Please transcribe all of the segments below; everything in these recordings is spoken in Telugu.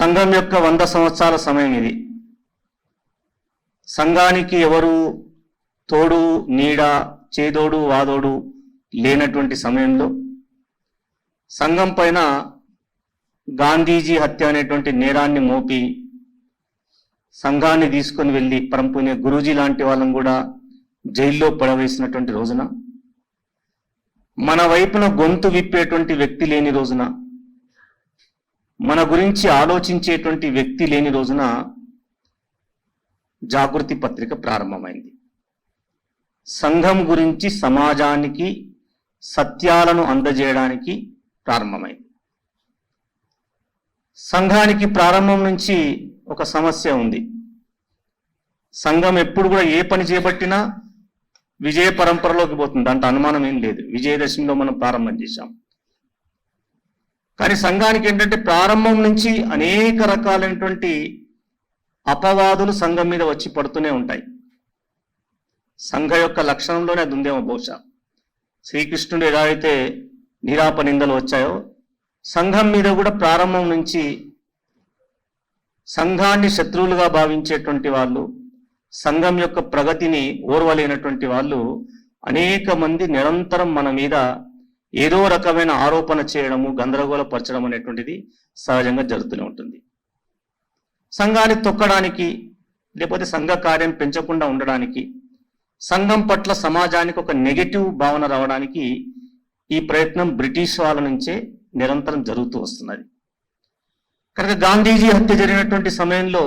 సంఘం యొక్క వంద సంవత్సరాల సమయం ఇది. సంఘానికి ఎవరు తోడు నీడ చేదోడు వాదోడు లేనటువంటి సమయంలో సంఘం పైన గాంధీజీ హత్య అనేటువంటి నేరాన్ని మోపి సంఘాన్ని తీసుకొని వెళ్ళి పరంపునే గురూజీ లాంటి వాళ్ళని కూడా జైల్లో పడవేసినటువంటి రోజున మన వైపున గొంతు విప్పేటువంటి వ్యక్తి లేని రోజున మన గురించి ఆలోచించేటువంటి వ్యక్తి లేని రోజున జాగృతి పత్రిక ప్రారంభమైంది. సంఘం గురించి సమాజానికి సత్యాలను అందజేయడానికి ప్రారంభమైంది. సంఘానికి ప్రారంభం నుంచి ఒక సమస్య ఉంది. సంఘం ఎప్పుడు కూడా ఏ పని చేపట్టినా విజయ పరంపరలోకి పోతుంది. దాంట్లో అనుమానం ఏం లేదు. విజయదశమిలో మనం ప్రారంభం చేశాం. కానీ సంఘానికి ఏంటంటే ప్రారంభం నుంచి అనేక రకాలైనటువంటి అపవాదులు సంఘం మీద వచ్చి పడుతూనే ఉంటాయి. సంఘ యొక్క లక్షణంలోనే అది ఉందేమో బహుశా. శ్రీకృష్ణుడు ఎలా అయితే నిరాప నిందలు వచ్చాయో సంఘం మీద కూడా ప్రారంభం నుంచి సంఘాన్ని శత్రువులుగా భావించేటువంటి వాళ్ళు సంఘం యొక్క ప్రగతిని ఓర్వలేనటువంటి వాళ్ళు అనేక మంది నిరంతరం మన మీద ఏదో రకమైన ఆరోపణ చేయడము గందరగోళపరచడం అనేటువంటిది సహజంగా జరుగుతూనే ఉంటుంది. సంఘాన్ని తొక్కడానికి లేకపోతే సంఘ కార్యం పెంచకుండా ఉండడానికి సంఘం పట్ల సమాజానికి ఒక నెగటివ్ భావన రావడానికి ఈ ప్రయత్నం బ్రిటిష్ వాళ్ళ నుంచే నిరంతరం జరుగుతూ వస్తున్నది. కనుక గాంధీజీ హత్య జరిగినటువంటి సమయంలో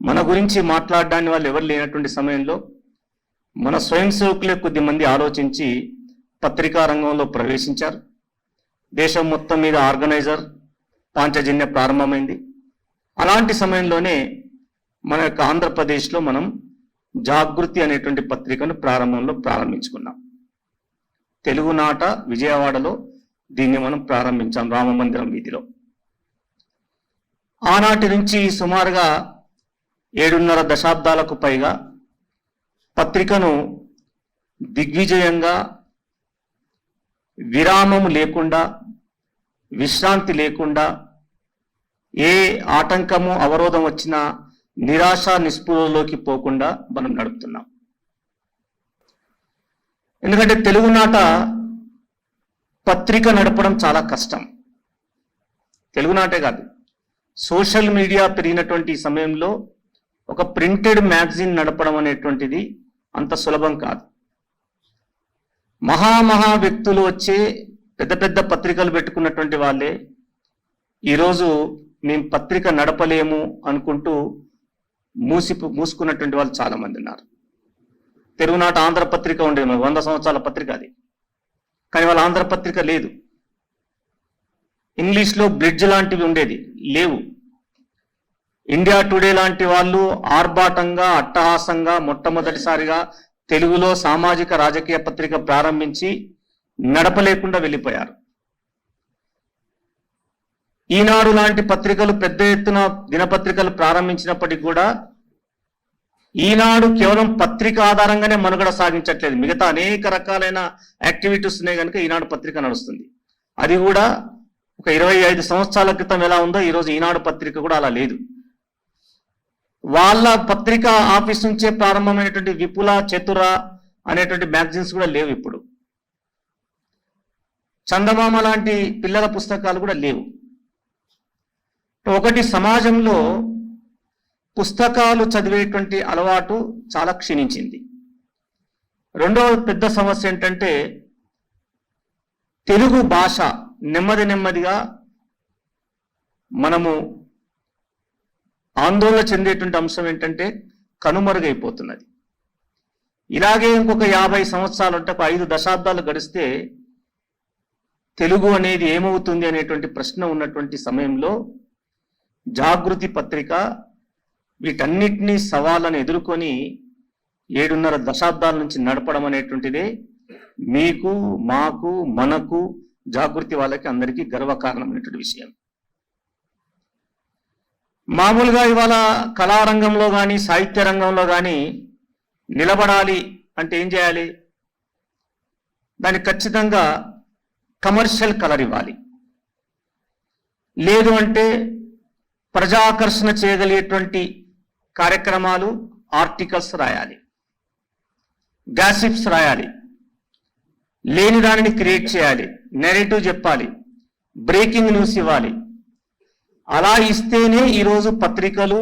మన గురించి మాట్లాడడానికి వాళ్ళు ఎవరు లేనటువంటి సమయంలో మన స్వయం సేవకులే కొద్ది మంది ఆలోచించి పత్రికా రంగంలో ప్రవేశించారు. దేశం మొత్తం మీద ఆర్గనైజర్ పాంచజన్య ప్రారంభమైంది. అలాంటి సమయంలోనే మన యొక్క ఆంధ్రప్రదేశ్లో మనం జాగృతి అనేటువంటి పత్రికను ప్రారంభంలో ప్రారంభించుకున్నాం. తెలుగునాట విజయవాడలో దీన్ని మనం ప్రారంభించాం రామమందిరం వీధిలో. ఆనాటి నుంచి సుమారుగా ఏడున్నర దశాబ్దాలకు పైగా పత్రికను దిగ్విజయంగా విరామము లేకుండా విశ్రాంతి లేకుండా ఏ ఆటంకము అవరోధం వచ్చినా నిరాశ నిస్పృహలోకి పోకుండా మనం నడుపుతున్నాం. ఎందుకంటే తెలుగునాట పత్రిక నడపడం చాలా కష్టం. తెలుగునాటే కాదు. సోషల్ మీడియా పెరిగినటువంటి సమయంలో ఒక ప్రింటెడ్ మ్యాగజైన్ నడపడం అనేటువంటిది అంత సులభం కాదు. మహామహా వ్యక్తులు వచ్చి పెద్ద పెద్ద పత్రికలు పెట్టుకున్నటువంటి వాళ్ళే. ఈరోజు మేము పత్రిక నడపలేము అనుకుంటూ మూసి మూసుకున్నటువంటి వాళ్ళు చాలామంది ఉన్నారు. తెలుగునాట ఆంధ్ర పత్రిక ఉండేది వంద సంవత్సరాల పత్రిక అది. కానీ వాళ్ళ ఆంధ్ర పత్రిక లేదు. ఇంగ్లీష్లో బ్రిడ్జ్ లాంటివి ఉండేది లేవు. ఇండియా టుడే లాంటి వాళ్ళు ఆర్భాటంగా అట్టహాసంగా మొట్టమొదటిసారిగా తెలుగులో సామాజిక రాజకీయ పత్రిక ప్రారంభించి నడపలేకుండా వెళ్ళిపోయారు. ఈనాడు లాంటి పత్రికలు పెద్ద ఎత్తున దినపత్రికలు ప్రారంభించినప్పటికీ కూడా ఈనాడు కేవలం పత్రిక ఆధారంగానే మనుగడ సాగించట్లేదు. మిగతా అనేక రకాలైన యాక్టివిటీస్ ఉన్నాయి కనుక ఈనాడు పత్రిక నడుస్తుంది. అది కూడా ఒక ఇరవై ఐదు సంవత్సరాల క్రితం ఎలా ఉందో ఈరోజు ఈనాడు పత్రిక కూడా అలా లేదు. వాళ్ళ పత్రిక ఆఫీస్ నుంచే ప్రారంభమైనటువంటి విపుల చతుర అనేటువంటి మ్యాగజైన్స్ కూడా లేవు ఇప్పుడు. చందమామ లాంటి పిల్లల పుస్తకాలు కూడా లేవు. ఒకటి సమాజంలో పుస్తకాలు చదివేటువంటి అలవాటు చాలా క్షీణించింది. రెండవ పెద్ద సమస్య ఏంటంటే తెలుగు భాష నెమ్మది నెమ్మదిగా మనము ఆందోళన చెందేటువంటి అంశం ఏంటంటే కనుమరుగైపోతున్నది. ఇలాగే ఇంకొక యాభై సంవత్సరాలు అంటే ఒక ఐదు దశాబ్దాలు గడిస్తే తెలుగు అనేది ఏమవుతుంది అనేటువంటి ప్రశ్న ఉన్నటువంటి సమయంలో జాగృతి పత్రిక వీటన్నిటినీ సవాళ్ళను ఎదుర్కొని ఏడున్నర దశాబ్దాల నుంచి నడపడం అనేటువంటిదే మీకు మాకు మనకు జాగృతి వాళ్ళకి అందరికీ గర్వకారణమైనటువంటి విషయం. మామూలుగా ఇవాళ కళారంగంలో కానీ సాహిత్య రంగంలో కానీ నిలబడాలి అంటే ఏం చేయాలి? దానికి ఖచ్చితంగా కమర్షియల్ కలర్ ఇవ్వాలి. లేదు అంటే ప్రజాకర్షణ చేయగలిగేటువంటి కార్యక్రమాలు ఆర్టికల్స్ రాయాలి. గ్యాసిప్స్ రాయాలి. లేని దానిని క్రియేట్ చేయాలి. నెరేటివ్ చెప్పాలి. బ్రేకింగ్ న్యూస్ ఇవ్వాలి. అలా ఇస్తేనే ఈరోజు పత్రికలు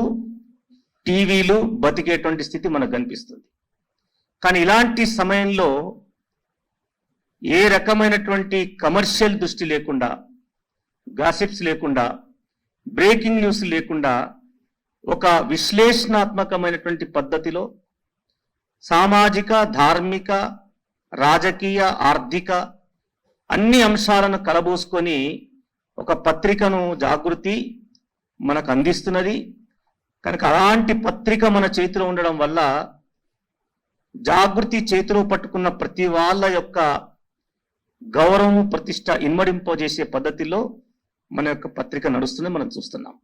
టీవీలు బతికేటువంటి స్థితి మనకు కనిపిస్తుంది. కానీ ఇలాంటి సమయంలో ఏ రకమైనటువంటి కమర్షియల్ దృష్టి లేకుండా గాసిప్స్ లేకుండా బ్రేకింగ్ న్యూస్ లేకుండా ఒక విశ్లేషణాత్మకమైనటువంటి పద్ధతిలో సామాజిక ధార్మిక రాజకీయ ఆర్థిక అన్ని అంశాలను కలబోసుకొని ఒక పత్రికను జాగృతి మనకు అందిస్తున్నది. కనుక అలాంటి పత్రిక మన చేతిలో ఉండడం వల్ల జాగృతి చేతిలో పట్టుకున్న ప్రతి వాళ్ళ యొక్క గౌరవం ప్రతిష్ట ఇన్మడింపజేసే పద్ధతిలో మన యొక్క పత్రిక నడుస్తుంది మనం చూస్తున్నాం.